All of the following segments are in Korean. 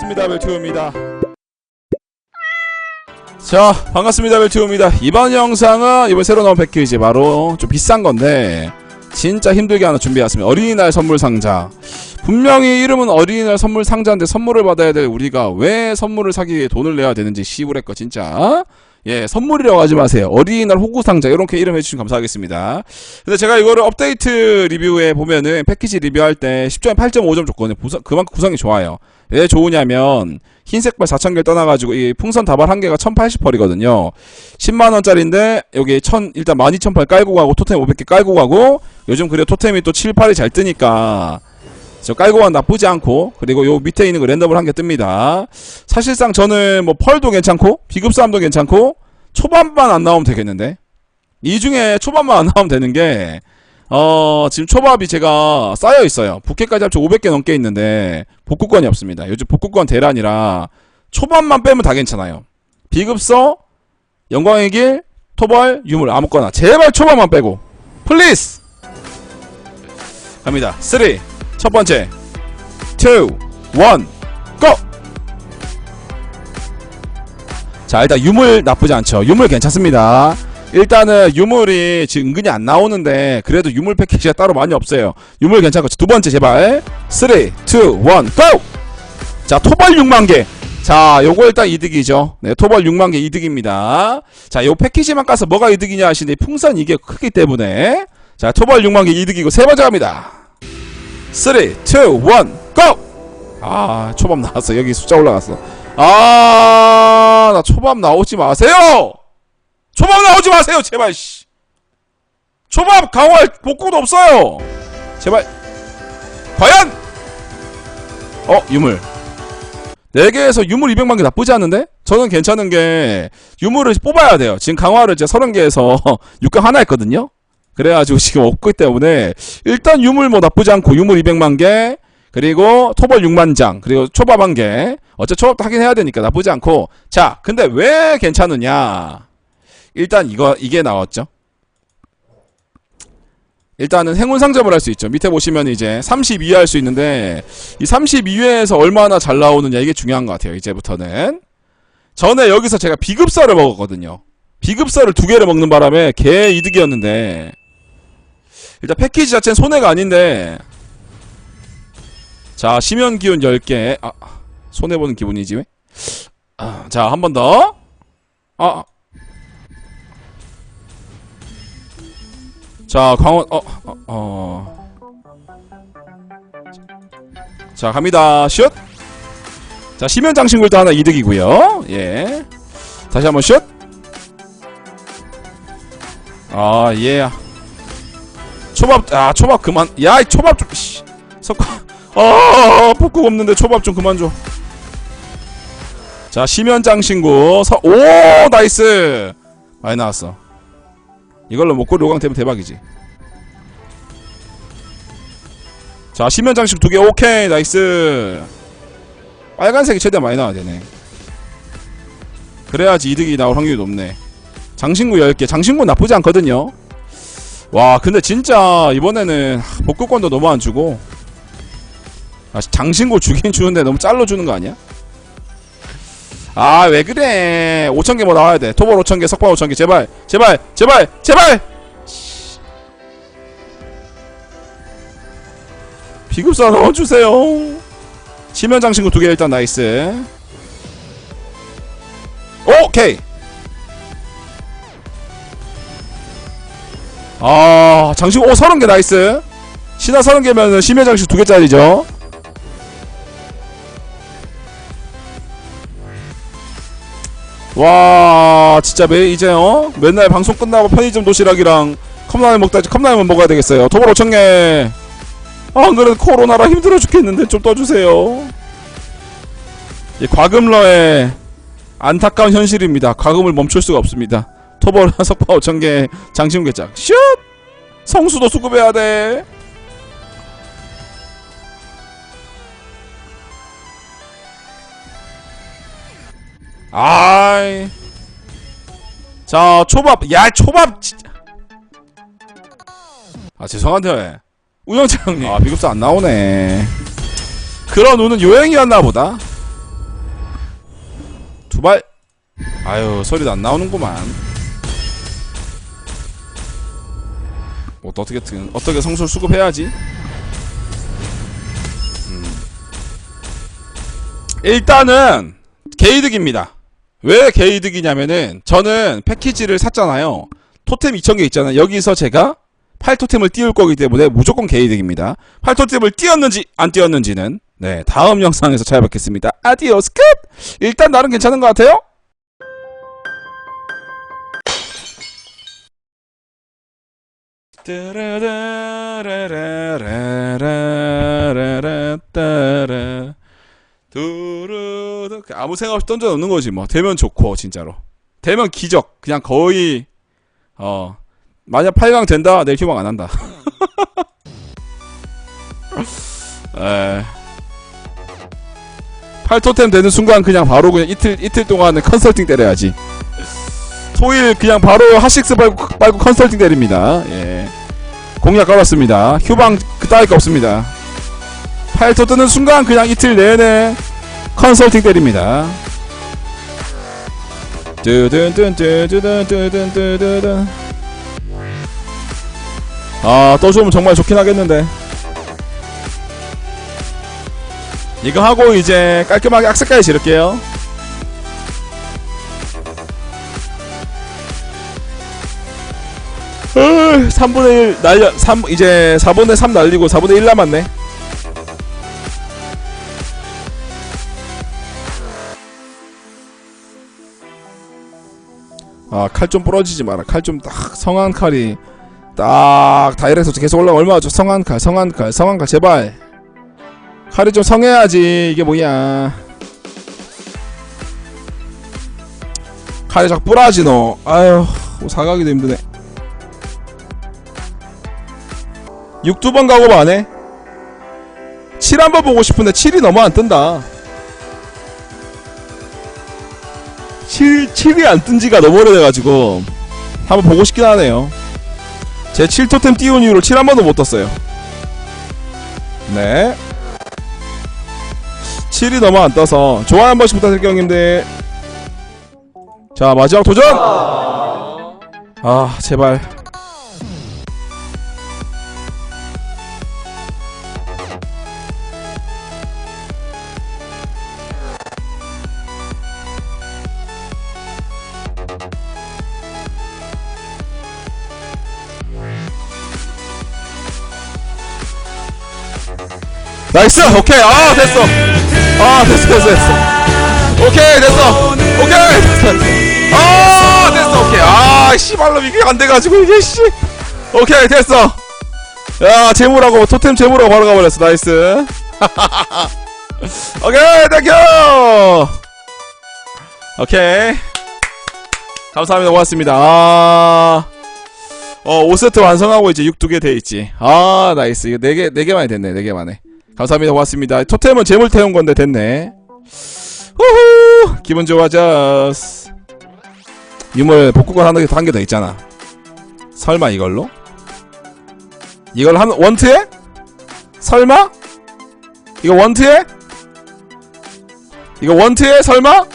반갑습니다 벨튜입니다. 자 반갑습니다 벨튜입니다. 이번 영상은 이번 새로 나온 패키지 바로 좀 비싼 건데 진짜 힘들게 하나 준비해왔습니다. 어린이날 선물 상자. 분명히 이름은 어린이날 선물 상자인데 선물을 받아야 될 우리가 왜 선물을 사기 위해 돈을 내야 되는지 시부레꺼 진짜. 예 선물이라고 하지 마세요. 어린이날 호구 상자 이렇게 이름 해주시면 감사하겠습니다. 근데 제가 이거를 업데이트 리뷰에 보면은 패키지 리뷰할 때 10점에 8.5점 줬거든요 그만큼 구성이 좋아요 왜 좋으냐면 흰색발 4,000개를 떠나가지고 이 풍선 다발 한 개가 1,080펄이거든요. 10만원짜리인데 여기 1,000 일단 12,000펄 깔고 가고 토템 500개 깔고 가고 요즘 그래 토템이 또 7, 8이 잘 뜨니까 저 깔고 간 나쁘지 않고 그리고 요 밑에 있는 거 랜덤으로 한개 뜹니다. 사실상 저는 뭐 펄도 괜찮고 비급싸움도 괜찮고 초반만 안 나오면 되겠는데? 이 중에 초반만 안 나오면 되는 게 어, 지금 초밥이 제가 쌓여 있어요. 부캐까지 합쳐 500개 넘게 있는데 복구권이 없습니다. 요즘 복구권 대란이라 초반만 빼면 다 괜찮아요. 비급서, 영광의 길, 토벌, 유물 아무거나 제발 초반만 빼고 플리즈. 갑니다. 3. 첫 번째. 2 1 고! 자, 일단 유물 나쁘지 않죠. 유물 괜찮습니다. 일단은 유물이 지금 은근히 안 나오는데 그래도 유물 패키지가 따로 많이 없어요. 유물 괜찮고 두 번째 제발 3, 2, 1, GO! 자 토벌 6만 개. 자 요거 일단 이득이죠. 네 토벌 6만 개 이득입니다. 자 요 패키지만 까서 뭐가 이득이냐 하시니 풍선 이게 크기 때문에 자 토벌 6만 개 이득이고 세 번째 갑니다. 3, 2, 1, GO! 아 초밥 나왔어 여기 숫자 올라갔어. 아 나 초밥 나오지 마세요. 초밥 나오지 마세요 제발 씨. 초밥 강화할 복구도 없어요. 제발. 과연! 어 유물. 4개에서 유물 200만개 나쁘지 않은데? 저는 괜찮은 게 유물을 뽑아야 돼요. 지금 강화를 이제 30개에서 6강 하나 했거든요. 그래가지고 지금 없기 때문에 일단 유물 뭐 나쁘지 않고 유물 200만개 그리고 토벌 6만장 그리고 초밥 1개. 어째 초밥도 하긴 해야 되니까 나쁘지 않고. 자 근데 왜 괜찮으냐 일단 이거 이게 나왔죠. 일단은 행운 상점을 할 수 있죠. 밑에 보시면 이제 32회 할 수 있는데 이 32회에서 얼마나 잘 나오느냐 이게 중요한 것 같아요. 이제부터는 전에 여기서 제가 비급서를 먹었거든요. 비급서를 두 개를 먹는 바람에 개 이득이었는데 일단 패키지 자체는 손해가 아닌데 자 심연 기운 10개 아 손해 보는 기분이지 왜? 아, 자한 번 더. 아 자, 광원, 어, 어, 어. 자, 갑니다. 슛! 자, 심연 장신굴도 하나 이득이고요 예. 다시 한번 슛! 아, 예. 초밥, 아, 초밥 그만. 야, 이 초밥 좀, 씨. 석화. 아, 복국 없는데 초밥 좀 그만 줘. 자, 심연장 신구. 서, 오, 나이스! 많이 나왔어. 이걸로 먹고 로강 되면 대박이지. 자, 심연 장식 두 개 오케이 나이스. 빨간색이 최대한 많이 나와야 되네. 그래야지 이득이 나올 확률이 높네. 장신구 10개. 장신구 나쁘지 않거든요. 와, 근데 진짜 이번에는 복구권도 너무 안 주고. 아, 장신구 주긴 주는데 너무 잘라 주는 거 아니야? 아, 왜 그래. 5천개 뭐 나와야 돼. 토벌 5천개, 석방 5천개. 제발, 제발, 제발, 제발! 비급사 넣어주세요. 치면장 신구 두개 일단 나이스. 오케이! 아, 장신구, 오, 30개 나이스. 신화 30개면은 심해장식 두 개짜리죠. 와 진짜 매 이제 어? 맨날 방송 끝나고 편의점 도시락이랑 컵라면 먹다 컵라면 먹어야 되겠어요. 도벌 5천개 아 그래도 코로나라 힘들어 죽겠는데 좀 떠주세요. 이 과금러의 안타까운 현실입니다. 과금을 멈출 수가 없습니다. 토벌 석파 5천개 장신개짝 슛! 성수도 수급해야 돼 아이. 자, 초밥. 야, 초밥 진짜. 아, 죄송한데. 우영재 형님. 아, 비급사 안 나오네. 그런 운은 요행이었나 보다. 도발 아유 소리도 안 나오는구만 뭐또 어떻게든 어떻게 성술 수급해야지 음. 일단은 개이득입니다 왜 개이득이냐면은 저는 패키지를 샀잖아요. 토템 2000개 있잖아요. 여기서 제가 8토템을 띄울 거기 때문에 무조건 개이득입니다. 8토템을 띄웠는지 안 띄웠는지는 네 다음 영상에서 찾아뵙겠습니다. 아디오스 끝 일단 나름 괜찮은 것 같아요 아무 생각 없이 던져 넣는 거지 뭐. 되면 좋고 진짜로. 되면 기적. 그냥 거의 어 만약 8강 된다 내 희망 안 한다. 에. 8토템 되는 순간 그냥 바로 그냥 이틀 이틀 동안은 컨설팅 때려야지. 토일 그냥 바로 하식스 빨고, 빨고 컨설팅 때립니다. 예. 공약 걸었습니다. 휴방 그따위 거 없습니다. 8토 뜨는 순간 그냥 이틀 내내 컨설팅 때립니다. 뚜둔뚜둔뚜둔뚜둔뚜둔 아또 주면 정말 좋긴 하겠는데. 이거 하고 이제 깔끔하게 악세까지 지를게요. 으, 3분의 1 날려 3 이제 4분의 3 날리고 4분의 1 남았네 아 칼 좀 부러지지 마라. 칼 좀 딱 성한 칼이 딱 다이렉트 계속 올라가. 얼마나 죠 성한 칼 성한 칼 성한 칼 제발. 칼이 좀 성해야지. 이게 뭐야 칼이 자꾸 부러지 너. 아유 사가기도 힘드네. 6두번 가고 마네. 7 한번 보고 싶은데 7이 너무 안 뜬다 7, 7이 안 뜬 지가 너무 오래돼가지고 한번 보고 싶긴 하네요. 제 7토템 띄운 이후로 7 한 번도 못 떴어요. 네. 7이 너무 안 떠서 좋아요 한 번씩 부탁드릴게요 형님들. 자 마지막 도전! 아 제발 나이스! 오케이. 아 됐어. 아 됐어 됐어 됐어. 오케이 됐어. 오케이. 됐어 아 됐어. 오케이. 아 씨발로 이게 안 돼가지고 이게 씨. 오케이 됐어. 야 재물하고 토템 재물하고 바로 가버렸어. 나이스. 오케이 땡큐 오케이. 감사합니다. 고맙습니다. 아 어, 5세트 완성하고 이제 6두개돼 있지. 아, 나이스. 이거 4개, 4개만이 됐네, 4개만에. 감사합니다. 고맙습니다. 토템은 재물 태운 건데 됐네. 후후! 기분 좋아졌어. 유물 복구권 하나 더한개 더 있잖아. 설마 이걸로? 이걸 한, 원트에? 설마? 이거 원트에? 이거 원트에? 설마?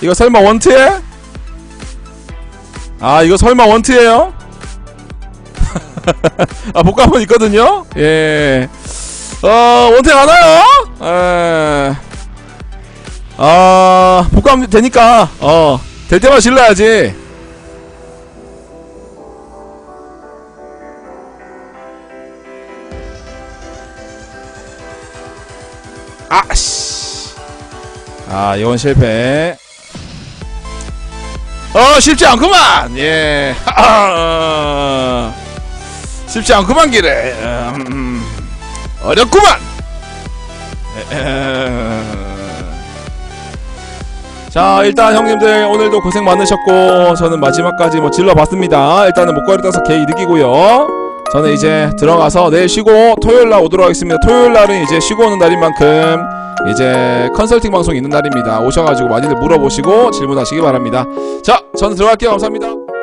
이거 설마 원트에? 아, 이거 설마 원트에요? 아 복감은 있거든요. 예. 어 원태 가나요? 예. 아 복감 되니까 어 될 때만 질러야지. 아 씨. 아 이건 실패. 어 쉽지 않구만. 예. 쉽지 않구만 길에. 음, 어렵구만. 자 일단 형님들 오늘도 고생 많으셨고 저는 마지막까지 뭐 질러봤습니다. 일단은 목걸이 따서 개 이득이고요. 저는 이제 들어가서 내일 쉬고 토요일날 오도록 하겠습니다. 토요일날은 이제 쉬고 오는 날인 만큼 이제 컨설팅 방송 있는 날입니다. 오셔가지고 많이들 물어보시고 질문하시기 바랍니다. 자 저는 들어갈게요. 감사합니다